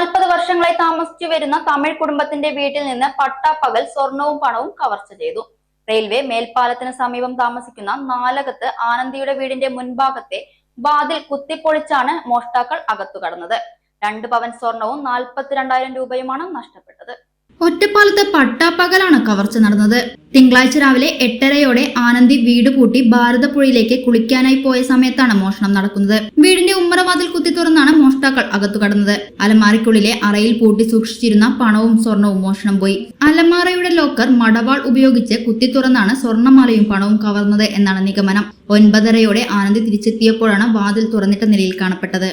നാൽപ്പത് വർഷങ്ങളായി താമസിച്ചു വരുന്ന തമിഴ് കുടുംബത്തിന്റെ വീട്ടിൽ നിന്ന് പട്ടാപ്പകൽ സ്വർണവും പണവും കവർച്ച ചെയ്തു. റെയിൽവേ മേൽപ്പാലത്തിന് സമീപം താമസിക്കുന്ന നാലകത്ത് ആനന്ദിയുടെ വീടിന്റെ മുൻഭാഗത്തെ വാതിൽ കുത്തിപ്പൊളിച്ചാണ് മോഷ്ടാക്കൾ അകത്തു കടന്നത്. രണ്ട് പവൻ സ്വർണവും നാൽപ്പത്തിരണ്ടായിരം രൂപയുമാണ് നഷ്ടപ്പെട്ടത്. ഒറ്റപ്പാലത്ത് പട്ടാപ്പകലാണ് കവർച്ച നടന്നത്. തിങ്കളാഴ്ച രാവിലെ എട്ടരയോടെ ആനന്ദി വീട് പൂട്ടി ഭാരതപ്പുഴയിലേക്ക് കുളിക്കാനായി പോയ സമയത്താണ് മോഷണം നടക്കുന്നത്. വീടിന്റെ ഉമ്മറവാതിൽ കുത്തി തുറന്നാണ് മോഷ്ടാക്കൾ അകത്തു കടന്നത്. അലമാരയ്ക്കുള്ളിലെ അറയിൽ പൂട്ടി സൂക്ഷിച്ചിരുന്ന പണവും സ്വർണവും മോഷണം പോയി. അലമാറയുടെ ലോക്കർ മടവാൾ ഉപയോഗിച്ച് കുത്തി തുറന്നാണ് സ്വർണമാലയും പണവും കവർന്നത് എന്നാണ് നിഗമനം. ഒൻപതരയോടെ ആനന്ദി തിരിച്ചെത്തിയപ്പോഴാണ് വാതിൽ തുറന്നിട്ട നിലയിൽ കാണപ്പെട്ടത്.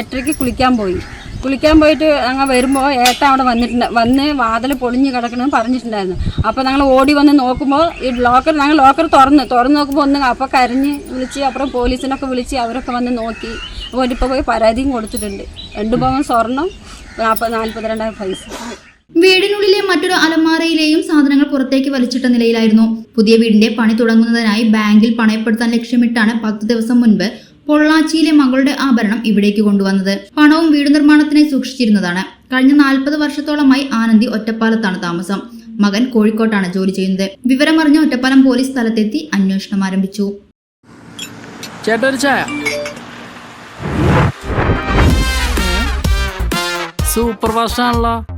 എട്ടരയ്ക്ക് കുളിക്കാൻ പോയി. കുളിക്കാൻ പോയിട്ട് അങ്ങ് വരുമ്പോൾ ഏട്ട അവിടെ വന്നിട്ടുണ്ട്. വന്ന് വാതിൽ പൊളിഞ്ഞ് കിടക്കണമെന്ന് പറഞ്ഞിട്ടുണ്ടായിരുന്നു. അപ്പോൾ ഞങ്ങൾ ഓടി വന്ന് നോക്കുമ്പോൾ ഈ ലോക്കർ ഞങ്ങൾ ലോക്കർ തുറന്ന് തുറന്ന് നോക്കുമ്പോൾ ഒന്ന് അപ്പോൾ കരഞ്ഞ് വിളിച്ച് അപ്പുറം പോലീസിനൊക്കെ വിളിച്ച് അവരൊക്കെ വന്ന് നോക്കി. അപ്പോൾ ഇപ്പോൾ പോയി പരാതിയും കൊടുത്തിട്ടുണ്ട്. രണ്ട് പവൻ സ്വർണം നാൽപ്പത് നാൽപ്പത്തിരണ്ടായിരം പൈസ. വീടിനുള്ളിലെ മറ്റൊരു അലമാരയിലെയും സാധനങ്ങൾ പുറത്തേക്ക് വലിച്ചിട്ട നിലയിലായിരുന്നു. പുതിയ വീടിന്റെ പണി തുടങ്ങുന്നതിനായി ബാങ്കിൽ പണയപ്പെടുത്താൻ ലക്ഷ്യമിട്ടാണ് പത്ത് ദിവസം മുൻപ് പൊള്ളാച്ചിയിലെ മകളുടെ ആഭരണം ഇവിടേക്ക് കൊണ്ടുവന്നത്. പണവും വീട് നിർമ്മാണത്തിനായി സൂക്ഷിച്ചിരുന്നതാണ്. കഴിഞ്ഞ നാൽപ്പത് വർഷത്തോളമായി ആനന്ദി ഒറ്റപ്പാലത്താണ് താമസം. മകൻ കോഴിക്കോട്ടാണ് ജോലി ചെയ്യുന്നത്. വിവരമറിഞ്ഞ ഒറ്റപ്പാലം പോലീസ് സ്ഥലത്തെത്തി അന്വേഷണം ആരംഭിച്ചു. സൂപ്പർ ഫാസ്റ്റ് ആണല്ലോ